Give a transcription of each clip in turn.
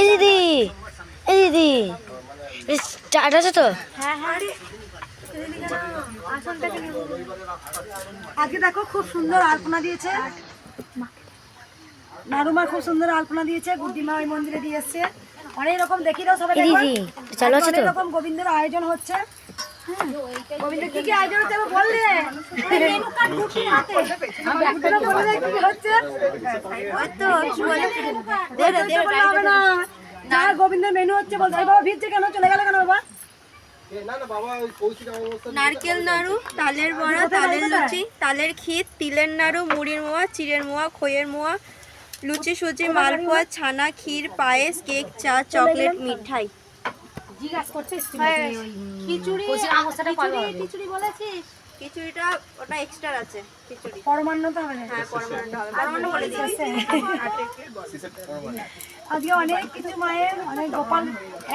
এই দিদি এই দিদি। চাট আছে তো? আজকে দেখো খুব সুন্দর আলপনা দিয়েছে। নারুমা খুব সুন্দর আলপনা দিয়েছে গুড্ডিমা ওই মন্দিরে দিয়ে এসছে। অনেক রকম দেখি দাও সবাই চালু অনেক রকম গোবিন্দের আয়োজন হচ্ছে। হ্যাঁ, গোবিন্দের কি কি আয়োজন হচ্ছে বললে? মেনু হচ্ছে? না। মেনু বলতে বাবা ভিড়ছে কেন? চলে গেল কেন বাবা? নারকেল নাড়ু তালের বড়া তালের লুচি তালের ক্ষীর তিলের নাড়ু মুড়ির মোয়া চিড়ের মোয়া খইয়ের মোয়া লুচি সুজি মালপোয়া ছানা ক্ষীর পায়েস কেক চা চকলেট মিঠাই। খিচুড়ি খিচুড়ি বলেছিস? খিচুড়িটা ওটা এক্সট্রা আছে খিচুড়ি। পরমান্ন তো হবে না। হ্যাঁ পরমান্ন হবে। পরমান্ন বলে দিয়েছি আজকে অনেক কিছু মায়ের অনেক গোপাল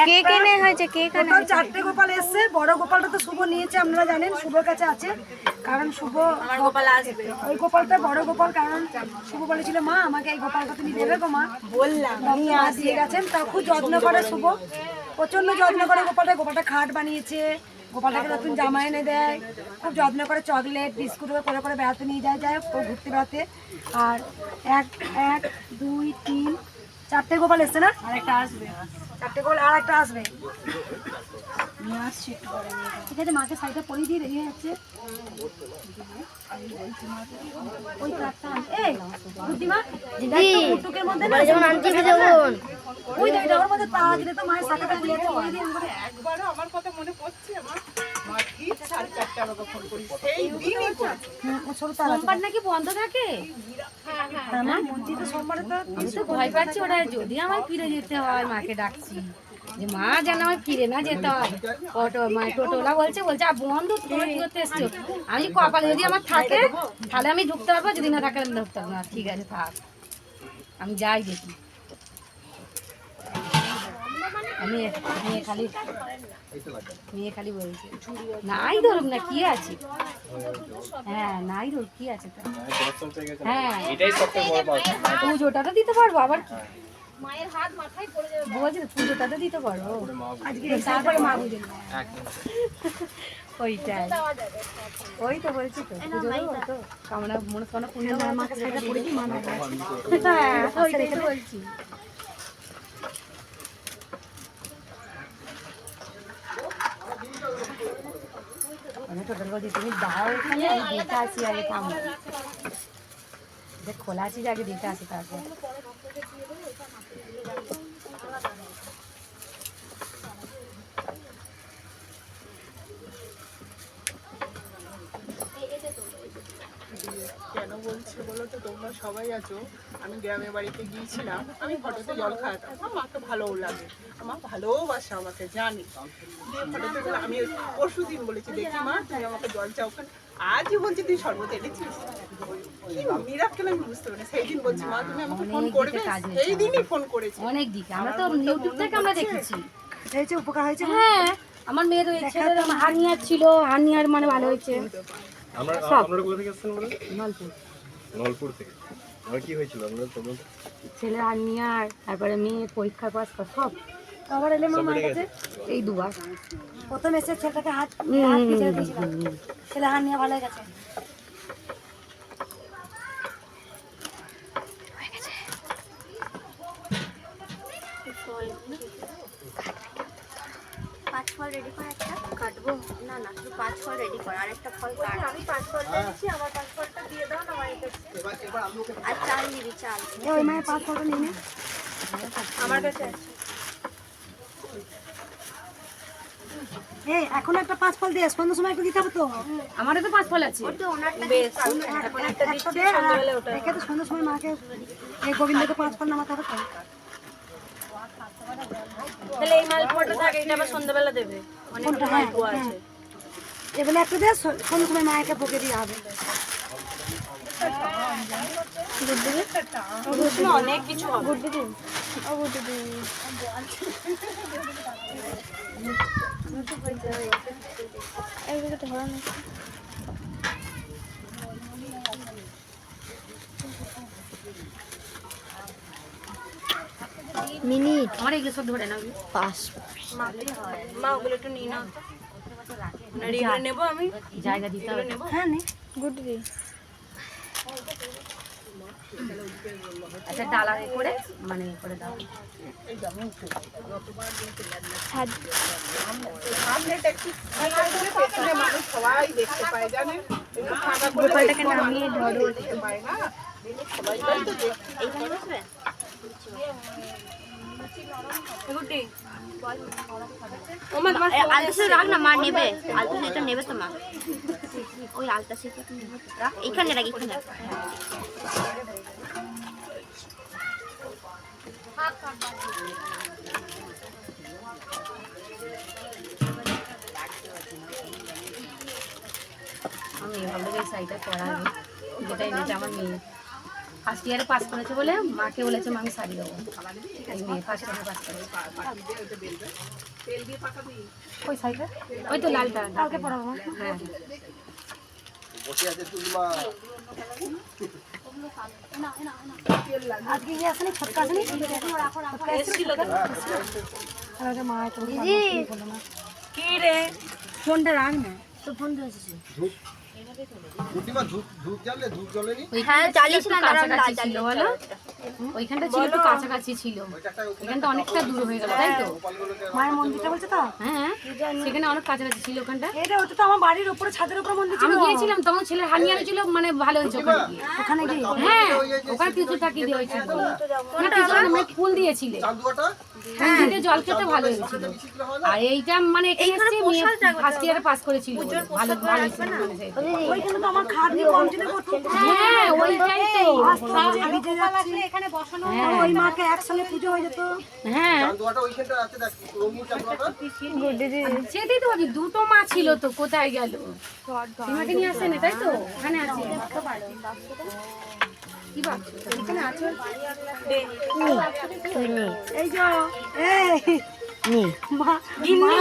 কে কেনে হয়েছে? কে কেনে টোটাল চারটে গোপাল এসছে। বড় গোপালটা তো শুভ নিয়েছে আপনারা জানেন শুভর কাছে আছে। কারণ শুভ গোপাল আসবে। ওই গোপালটা বড় গোপাল কারণ শুভ বলেছিল মা আমাকে এই গোপালটা তুমি দেবে গো মা। বললাম নিয়ে দিয়ে গেছেন তা খুব যত্ন করে শুভ। প্রচণ্ড যত্ন করে গোপালটা গোপালটা খাট বানিয়েছে, গোপালটাকে নতুন জামা এনে দেয়, খুব যত্ন করে চকলেট, বিস্কুট করে করে বেড়াতে নিয়ে যায় যায় ঘুরতে বেড়াতে। আর এক এক, দুই, তিন চারটে গোপাল এসছে না? আরেকটা আসবে। চারটে গোপাল আর একটা আসবে। নিয়ে আসছি একটু পরে। ঠিক আছে মাকে শাড়িটা পরিয়ে দিয়ে রেডি যাচ্ছে। ওই তো এই বুদ্ধিমা টুকের মধ্যে না? আনতে হবে ওই দেখ ওর। মধ্যে তাড়া দিলে তো মায়ের শাখাটা দিয়ে একবারও আমার কথা মনে পড়ছে আমার। বন্ধ থাকে? হ্যাঁ আমি তো ভয় পাচ্ছি যদি আমার ফিরে যেতে হয়, মাকে ডাকছি। যে মা যেন আমার ফিরে না যেতে অটো মানে বলছে বলছে আর বন্ধু করতে আমি কপালে যদি আমার থাকে, তাহলে আমি ঢুকতে পারব, যদি না থাকে ঢুকতে পারব না। ঠিক আছে, থাক। আমি যাই দেখি। আমি মেয়ে খালি মেয়ে খালি বলছে নাই ধরুক না কি আছে হ্যাঁ নাই ধরুক কি আছে তো হ্যাঁ এটাই সবথেকে বড় পাওয়া পুজোটা তো দিতে পারব আবার মায়ের হাত মাথায় পড়ে যাবে বলছি তো, পুজোটা তো দিতে পারব আজকে তারপরে মা বুঝে ওইটাই ওই তো বলছি তো পুজো তো কামনা মনস্কামনা পূর্ণ মাকে হয়। হ্যাঁ ওইটাই বলছি আমি টোটাল বলছি তুমি দাও এখানে আমি দেখে আসি আগে দেখ খোলা আছে আগে দেখে আসি তারপর। বলছে বলো তো তোমরা সবাই আছো? আমি গ্রামের বাড়িতে গিয়েছিলাম আমি ফটোতে জল খাওয়াতাম। আমার মাকে ভালোও লাগে আমার ভালোবাসে আমাকে জানি। দিয়ে ফটোতে আমি পরশু দিন বলেছি দেখি মা তুমি আমাকে জল চাও কেন? আজই বলছি তুই শরবত এনেছিস? মিরাক্কেল আমি বুঝতে পারি সেই দিন বলছি মা তুমি আমাকে ফোন অনেক করবে? দিকে সেই দিনই ফোন করেছি। অনেক দিকে। আমরা তো ইউটিউব থেকে আমরা দেখেছি। হয়েছে উপকার হয়েছে হ্যাঁ আমার মেয়ের ওই ছেলের হার্নিয়ার ছিল হার্নিয়ার মানে ভালো হয়েছে। আমরা আপনারা কোথা থেকে বলে নলপুর নলপুর থেকে। আর কি হয়েছিল আপনারা তোমরা ছেলে হার্নিয়ার তারপরে মেয়ে পরীক্ষা পাস কর সব। আবার এলে মা মার কাছে? এই দুবার। প্রথম এসে ছেলেটাকে হাত হাত ছেলে হাত নিয়ে ভালো গেছে পাঁচ ফল রেডি কর একটা কাটবো। না না শুধু পাঁচ ফল রেডি কর আরেকটা ফল কাট। আমি পাঁচ ফল দিয়েছি আমার পাঁচ ফলটা দিয়ে দাও না আমার কাছে আর চাল দিবি চাল। ওই মায়ের পাঁচ ফটো নিয়ে নে। আমার কাছে আছে। এই এখন একটা পাঁচ ফল দিয়ে সন্ধ্যার সময় একটু দিতে হবে তো? আমারও তো পাঁচ ফল আছে। তো ওনারটা এখন একটা দিচ্ছে দেখে তো সন্ধ্যার সময় মাকে এই গোবিন্দকে পাঁচ ফল নামাতে হবে তো? তাহলে এই মালপোয়াটা থাকে এটা আবার সন্ধ্যাবেলা দেবে। কোনটা? হ্যাঁ হ্যাঁ। এগুলো একটা দিয়ে স- সময় মায়েকে ভোগে দিয়ে হবে। অনেক কিছু হবে। মিনিট। আমার এগুলো সব ধরে না পাঁচ মা ওগুলো একটু নিয়ে নাও। নেব আমি। জায়গা দিতে হবে। হ্যাঁ নে। গুড ডালা করে মানে করে দাও। গোপালটাকে নামিয়ে ধরো। দেখতে পায় রাখ না মা নেবে। আলতা সেটা নেবে তো মা। ওই আলতা সেটা রাখ এখানে রাখ। এখানে আমি ভাবলো পরা আগে যেটা এনেছে আমার মেয়ে। ফার্স্ট ইয়ারে পাস করেছে বলে মাকে বলেছে মা আমি শাড়ি দেবো। মেয়ে ফার্স্ট ইয়ারে পাস করেছে। ওই শাড়িটা ওই তো লালটা কালকে পরাবো হ্যাঁ। আজকে ইয়ে আসেনি? ছটকা আসেনি? মা তো কি রে? ফোনটা রাখ না। তো ফোন ধরেছে হ্যাঁ না কাছাকাছি ছিল বলো? ওইখানটা ছিল একটু কাছাকাছি ছিল। এখানটা অনেকটা দূর হয়ে গেল তাই তো? মায়ের মন্দিরটা বলছে তো? হ্যাঁ সেখানে অনেক কাছাকাছি ছিল ওখানটা। এটা ওটা তো আমার বাড়ির উপরে ছাদের উপরে মন্দির ছিল আমি গিয়েছিলাম তখন ছেলের হানিয়ানো ছিল মানে ভালো হয়েছে ওখানে গিয়ে। ওখানে গিয়ে? হ্যাঁ ওখানে কিছু থাকি দিয়ে হয়েছিল না কিছু না, মানে ফুল দিয়েছিলে। জল খেতে ভালো হয়েছিল। আর এইটা মানে এখানে এসে মেয়ে ফার্স্ট ইয়ারে পাস করেছিল। ভালো ভালো হয়েছিল মানে সেটা। ওইখানে তো আমার খাট কন্টিনিউ করতো হ্যাঁ ওইটাই তো। হ্যাঁ ওই মাকে একসঙ্গে পুজো হয়ে যেত। হ্যাঁ। সেটাই তো দুটো মা ছিল তো কোথায় গেল? সীমাকে নিয়ে আসেনি তাই তো? ওখানে আছে। কি ভাবছ এখানে আছে? এই যে এই। নে মা মা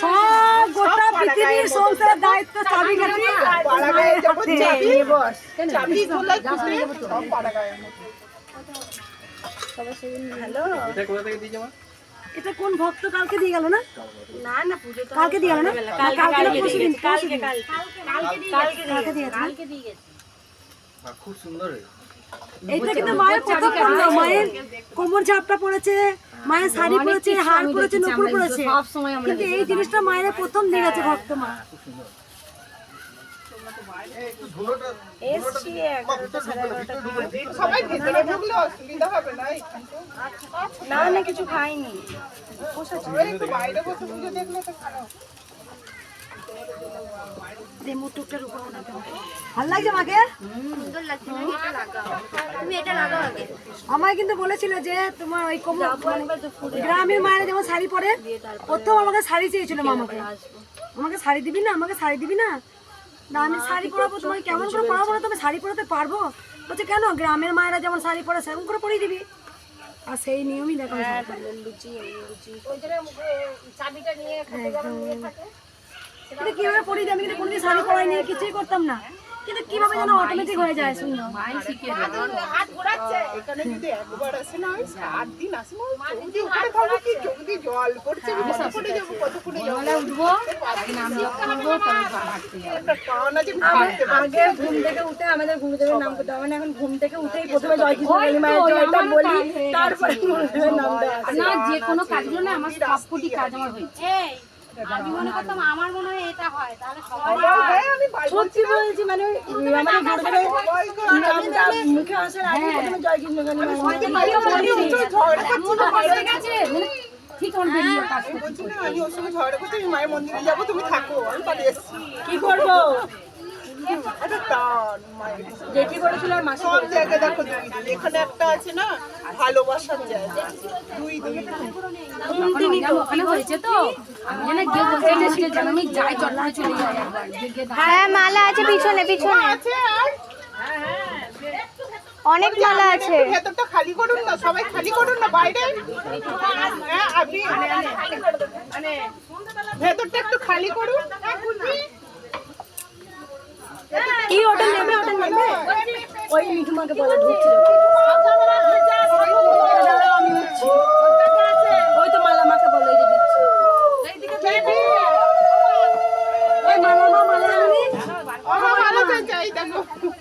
সব গোটা পৃথিবীর সংসারের দায়িত্ব চাবি কাটি পাড়া গায়ে যখন চাবি চাবি খোলা সব পাড়া গায়ে এটা কোথা থেকে দিয়েছে মা? এটা কোন ভক্ত কালকে দিয়ে গেল না? না না পুজো কালকে দিয়ে গেল না? কালকে কালকে কালকে দিয়ে গেছে। খুব সুন্দর হয়েছে। এইটা কিন্তু মায়ের প্রথম পড়ল মায়ের কোমর ঝাপটা পড়েছে মায়ের শাড়ি অনেক পরেছে কিছু হার দেখেছি, সব সময় আমরা কিন্তু এই জিনিসটা মায়ের প্রথম দিয়ে গেছে ভক্ত মা। না না কিছু খাইনি। বাইরে বসে দেখলে তো ভালো। আমায় কিন্তু বলেছিল যে তোমার ওই গ্রামের মায়েরা যেমন শাড়ি পরে প্রথম আমাকে শাড়ি চেয়েছিল মামাকে আমাকে। শাড়ি দিবি না? আমাকে শাড়ি দিবি না? না আমি শাড়ি পরাবো তোমাকে কেমন করে পরাবো না তুমি শাড়ি পরাতে পারব? বলছে কেন? গ্রামের মায়েরা যেমন শাড়ি পরে সেরকম করে পরিয়ে দিবি। আর সেই নিয়মই দেখো কিন্তু কীভাবে আমি কিন্তু কোনোদিন শাড়ি পরাইনি কিছুই করতাম না। কিন্তু কীভাবে যেন অটোমেটিক হয়ে যায় সুন্দর। মাই শিখিয়ে হাত ঘোরাচ্ছে। এখানে যদি একবার আসে না ওই সাত দিন আসে না চোখ উপরে খাব কি? চোখ জল পড়ছে। আমি কতক্ষণে যাব কতক্ষণে যাব? সকালে উঠবো একদিন আমি করব তবে হাঁটতে যাব। একটা পাওয়া না যে ভাবতে পারছি আগে ঘুম থেকে উঠে আমাদের গুরুদেবের নাম করতে হবে। না এখন ঘুম থেকে উঠেই প্রথমে জয় কৃষ্ণ মায়ের জয়টা বলি তারপরে গুরুদেবের নাম দেওয়া না যে কোনো কাজগুলো না আমার সব কোটি কাজ আমার হয়েছে। আমি মনে করতাম আমার মনে হয় এটা হয় তাহলে সবাই হ্যাঁ, আমি বাইরে সত্যি বলছি মানে ওই আমাদের গুরুদেবের নামটা মুখে আসার আগে প্রথমে জয় কৃষ্ণ কালী মায়ের এমন হয়ে গেছে। মানে ঠিক আমার বেরিয়ে কাজ করতে বলছি না আমি ওর সঙ্গে ঝগড়া করছি আমি মায়ের মন্দিরে যাব তুমি থাকো আমি পালিয়ে এসছি। কি করব? জেঠি করেছিল আর মাসি সব জায়গায় দেখো দুই দুই এখানে একটা আছে না ভালোবাসার জায়গা। দুই দুই ওখানে ওখানে ওখানে হয়েছে তো। আমি যেন গিয়ে বলছি আমি যেন আমি যাই চট করে চলে যাই একবার। গিয়ে গিয়ে দাঁড়াই। হ্যাঁ মালা আছে পিছনে পিছনে। আছে আর অনেক মালা আছে। ভেতরটা খালি করুন না সবাই খালি করুন না বাইরে। হ্যাঁ আপনি ভেতরটা একটু খালি করুন। কি ওটা নেবে ওটা নেবে ওই মিঠুমাকে বলে ঢুকছিল আমি উঠছি।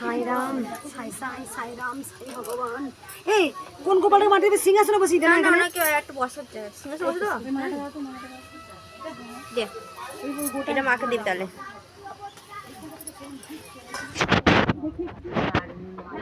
সাইরাম সাই সাই সাইরাম সাই ভগবান। এই কোন কপালের মাটিতে সিংহাসনে বসি দেন না এখানে? ওনাকে একটু বসার জায়গা সিংহাসনে বসে দাও দে এটা মাকে দিন তাহলে।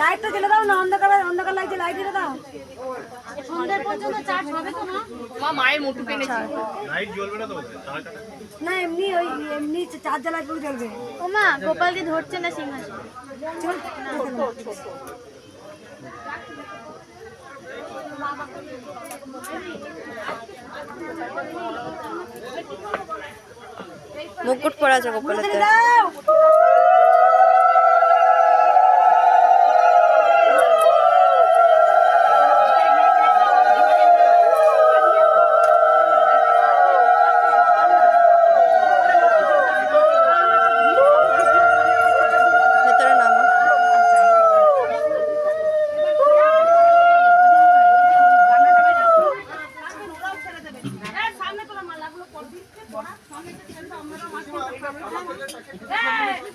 লাইটটা জ্বেলে দাও না অন্ধকার অন্ধকার লাগছে লাইট জ্বেলে দাও। মা? মায়ের মোটু কিনেছি। না এমনি ওই এমনি চার্জ জ্বালায় পুরো জ্বলবে। ও মা গোপালকে ধরছে না সিংহাসন। চল। মুকুট পরা আছে গোপালের তো। দাও ভেতরে নামো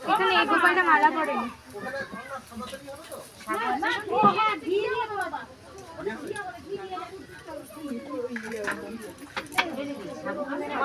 এখানে এই গোপালটা মালা পড়ে মা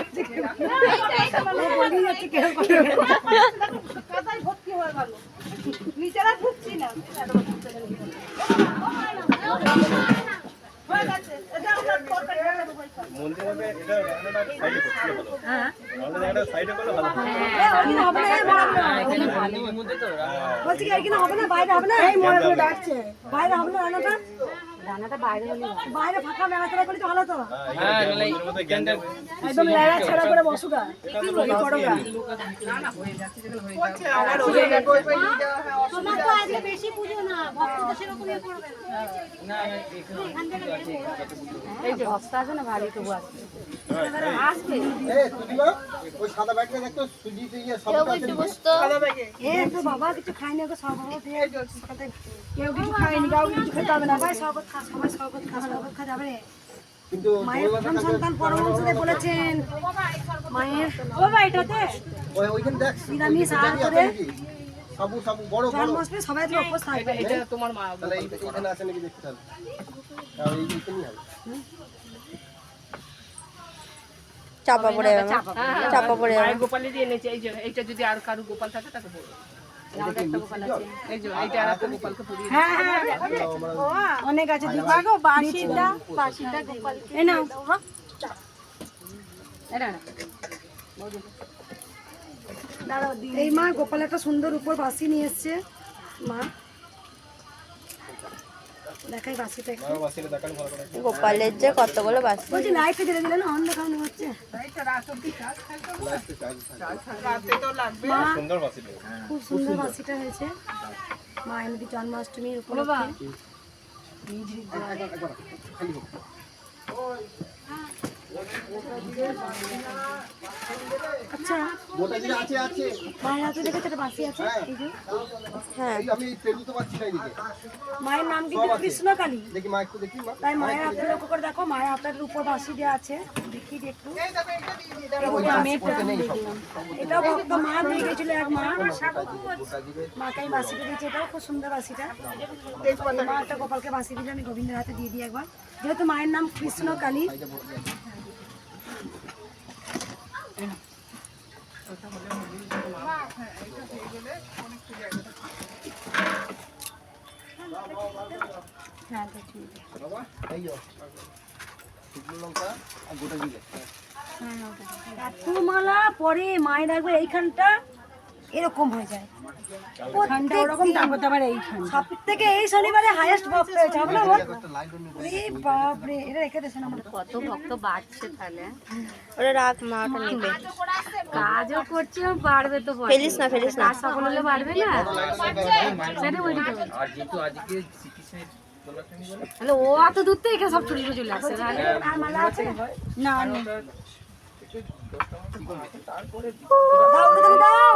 বলছি কি হবে না বাইরে হবে না? এই মরাগুলো ডাকছে। বাইরে হবে না রান্নাটা? রান্নাটা বাইরে হলে বাইরে ফাঁকা মেলাচলা করলে তো ভালো তো হ্যাঁ মন্দিরের মধ্যে জ্ঞানটা একদম লেড়া ছেড়া করে বসুগা করছে আবার ওই বই বই নিয়ে যাওয়া হয় অসুবিধা আছে। এই যে বস্তা আছে না ভারী তবু আছে। এ ওই সাদা ব্যাগটা দেখতো সুজিতে ইয়ে সব সাদা ব্যাগে। এ। তো বাবা কিছু খাইনি সব বাবা কেউ কিছু খায়নি কাউকে কিছু খেতে হবে না। ভাই শরবত খা সবাই শরবত খা শরবত খা যাবে মায়ের প্রথম সন্তান পরমহংসদেব বলেছেন মায়ের ও বাবা এটাতে ওই ওইখানে দেখ। নিরামিষ আহার করে নাকি? সাবু সাবু বড় বড়। জন্মাষ্টমী সবাই তো উপোস থাকবে। এটা তোমার মা তাহলে আছে নাকি দেখতে হবে তাহলে এই এইখানেই হবে চাপা পড়ে যাবে চাপা পড়ে যাবে। গোপালেরই এনেছে এই যে এইটা যদি আর কারও গোপাল থাকে তাকে বলব এই যে এইটা আর একটা গোপালকে পরিয়ে। দিই। হ্যাঁ হ্যাঁ। অনেক আছে। বাসিটা বাসিটা নাও। এই মা গোপাল একটা সুন্দর উপর বাসি নিয়ে এসছে। মা। দেখাই বাসিটা গোপালের যে কতগুলো বাসি। বলছি লাইটটা জ্বেলে দিলে না অন্ধকার হচ্ছে। রাতে তো লাগবে সুন্দর বাসিলে খুব সুন্দর বাসিটা হয়েছে। মা এমনি জন্মাষ্টমীর উপলক্ষে। আচ্ছা। গোটা জিরে আছে আছে মায়ের হাতে দেখেছ একটা বাসি আছে? এই যে। হ্যাঁ। এই আমি পেরু তো পাচ্ছি না এদিকে। মায়ের নাম কিন্তু কৃষ্ণকালী। দেখি মা একটু দেখি মা। তাই মায়ের হাতে লক্ষ্য করে দেখো মায়ের হাতের উপর বাসি দেওয়া আছে। দেখি যে একটু। এটাও ভক্ত মা দিয়ে গেছিল এক মা। মাকে আমি বাসিটা দিয়েছি এটাও খুব সুন্দর বাসিটা মা একটা গোপালকে বাসি দিলে আমি গোবিন্দের হাতে দিয়ে দিই একবার। যেহেতু মায়ের নাম কৃষ্ণ কালী এই যো শুকনো লঙ্কা আর গোটা জিরে এত পরে মায়ের রাখবে এইখানটা। এরকম হয়ে যায়। ওখানটা ওরকম তারপর আবার এইখান সব থেকে এই শনিবারে হাইয়েস্ট ভক্ত হয়েছে আমরা বল? একটা লাইট অন্য ওরে বাপ রে এটা রেখে দেন আমার কত ভক্ত বাড়ছে তাহলে। ওটা রাখ মা ওটা নেবে কাজও করছে বাড়বে তো। ফেলিস না ফেলিস না। কাজ হলে বাড়বে না? সেটা ও অত দূর থেকে সব চুরি চলে আসছে না। দাও ওকে তুমি দাও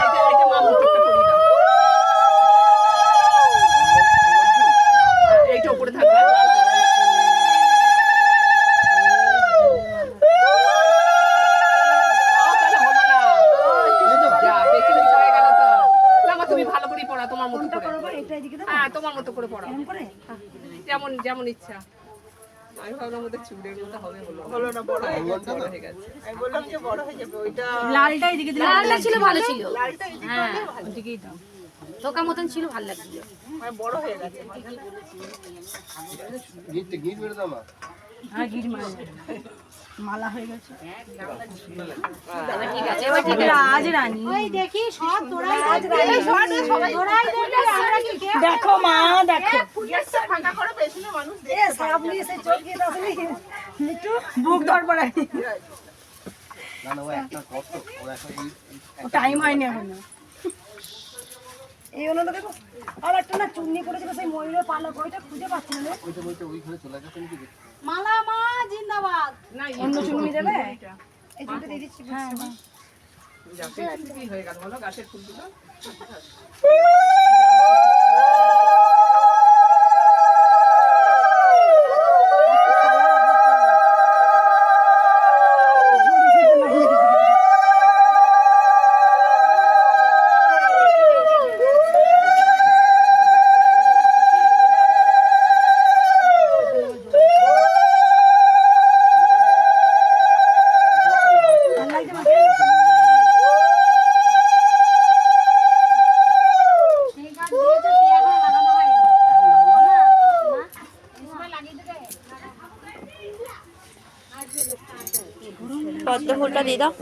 এটা এটা মা মুখটা পরিয়ে দাও এইটা উপরে থাকবে আও, তাহলে হলো না। যা, বেশি কিছু হয়ে গেল তো। না, মা, তুমি ভালো করে পড়া তোমার মতো করে করব এটা এদিকে দাও হ্যাঁ তোমার মতো করে পড়া এরকম করে যেমন যেমন ইচ্ছা। আমি ভাবলাম ওদের চুড়ের মতো হবে হলো হলো না বড় হয়ে গেছে বড় হয়ে গেছে। আমি বললাম যে বড় হয়ে যাবে ওইটা লালটা এদিকে দিলে লালটা ছিল ভালো ছিল লালটা এদিকে হ্যাঁ এদিকেই দাও। ধোকা মতন ছিল ভালো লাগছিল। মানে বড় হয়ে গেছে। গিট গিট মেরে দাও মা মালা মালা হয়ে গেছে ঠিক আছে এবার ঠিক আছে রানী ওই দেখি সব তোরাই দেখো মা দেখো। গেটটা ফাঁকা করে পেছনে মানুষ এ সাপ নিয়ে এসে চোখ দিয়ে আসলে একটু বুক ধর পড়াই না না ও একটা কষ্ট ও একটা এই- এই- টাইম হয়নি এখনও। এই হলো দেখো। আর একটা না চুন্নি করেছিল সেই ময়ূরের পালক ওইটা খুঁজে পাচ্ছি না রে। ওইটা বলতে ওইখানে চলে গেছে নাকি মালা মা জিন্দাবাদ অন্য চুন্নি দেবে এই চুনটা দিয়ে দিচ্ছি হ্যাঁ কি হয়ে গেল বলো? গাছের ফুলগুলো? ফুলটা দিয়ে দাও।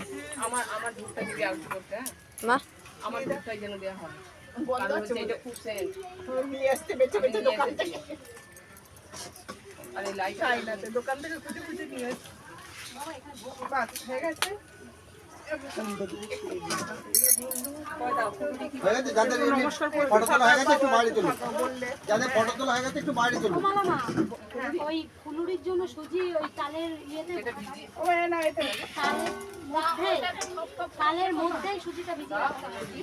আমার আমার দুধটা দিবি আউট করতে হ্যাঁ? মা। আমার দুধটাই যেন দেওয়া হয়। বন্ধ হচ্ছে এটা খুব সেন্ট। নিয়ে আসতে বেঁচে বেঁচে দোকান থেকে। আরে লাইট আইনাতে দোকান থেকে খুঁজে খুঁজে নিয়ে আসছি হয়ে হয়ে গেছে। যাদের ফটো তোলা হয়ে গেছে একটু বাইরে চলুন। যাদের ফটো তোলা হয়ে গেছে একটু বাইরে চলুন। ওই ফুলুরির জন্য সুজি ওই তালের ইয়েতে তালের মধ্যেই সুজিটা ভিজিয়ে রাখতে হবে।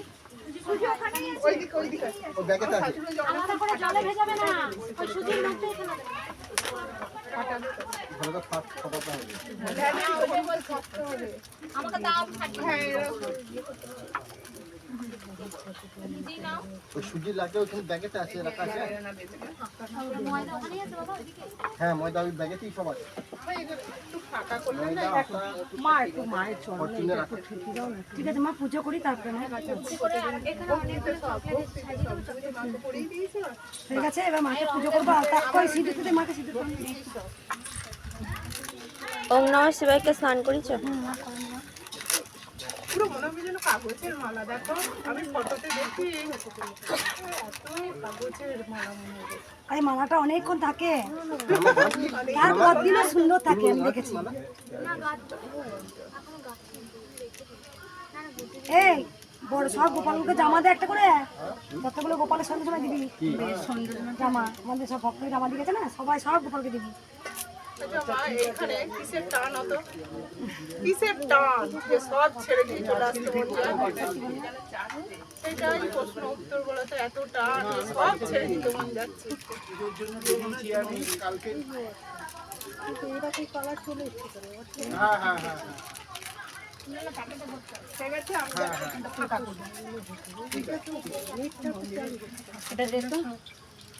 ওই দিকে ও ব্যাগেতে আছে। আলাদা করে জলে ভেজাবে না। ওই সুজির মধ্যেই ফেলে সুজির লাগে ওখানে ব্যাগেতে আছে রাখা আছে। হ্যাঁ ময়দা ওই ব্যাগেতেই সব আছে। মা একটু মায়ের চরণে ফরচুনে রাখা ঠিক আছে মা পুজো করি তারপরে না ঠিক আছে এবার মাকে পুজো করব। আর তারপরে সিঁদুর দিতে মাকে সিঁদুর ওম নমঃ স্নান করিছ পুরো মনে হবে যেন কাগজের মালা দেখো আমি ফটোতে দেখি এত কাগজের মালা মনে হয়। আর এই মালাটা অনেকক্ষণ থাকে। তার কদিনও সুন্দর থাকে আমি দেখেছি। এই বড় সব গোপালকে জামা দে একটা করে। কতগুলো গোপালের সঙ্গে সবাই দিবি। জামা। আমাদের সব ভক্ত জামা দিয়ে গেছে না? সবাই সব গোপালকে দিবি। আচ্ছা মা কিসের টান অত? কিসের টান? যে সব ছেড়ে সেটাই প্রশ্ন, উত্তর বলাতে এত টান সব ছেড়ে যাচ্ছে। বলছে এইখানটা